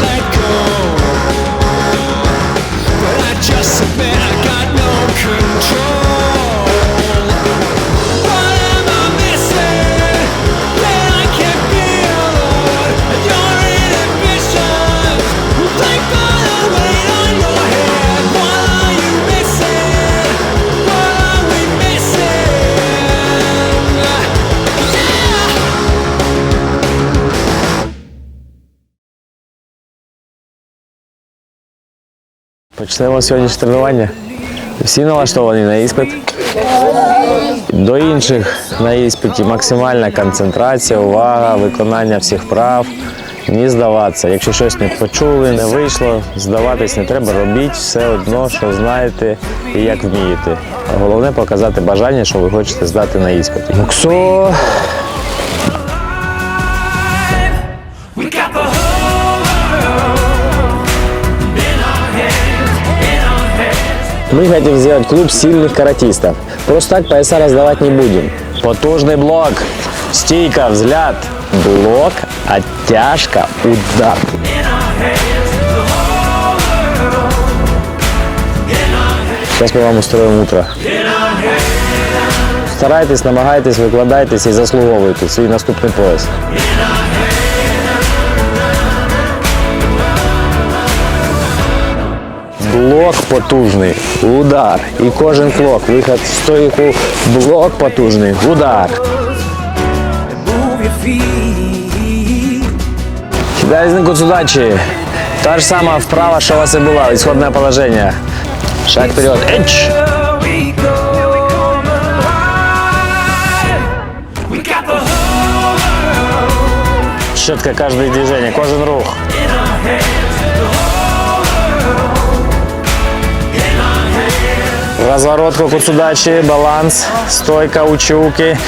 let go Почнемо сьогоднішнє тренування. Всі налаштовані на іспит. До інших на іспиті максимальна концентрація, увага, виконання всіх прав. Ні здаватися. Якщо щось не почули, не вийшло, здаватись не треба, робіть все одно, що знаєте і як вмієте. Головне показати бажання, що ви хочете здати на іспит. Муксо. Мы хотим сделать клуб сильных каратистов. Просто так пояса раздавать не будем. Потужный блок, стійка, взгляд, блок, оттяжка, удар. Сейчас мы вам устроим утро. Старайтесь, намагайтесь, викладайтесь і заслуговуйте свій наступний пояс. Блок потужний, удар. І кожен клок, виход в стойку, блок потужний, удар. Кидай знак удачи. Та ж сама вправа, що у вас і була, исходное положение. Шаг вперед. World Четко каждое движение, кожен рух. Our hands. Разворот, кокус баланс, стойка, учуки.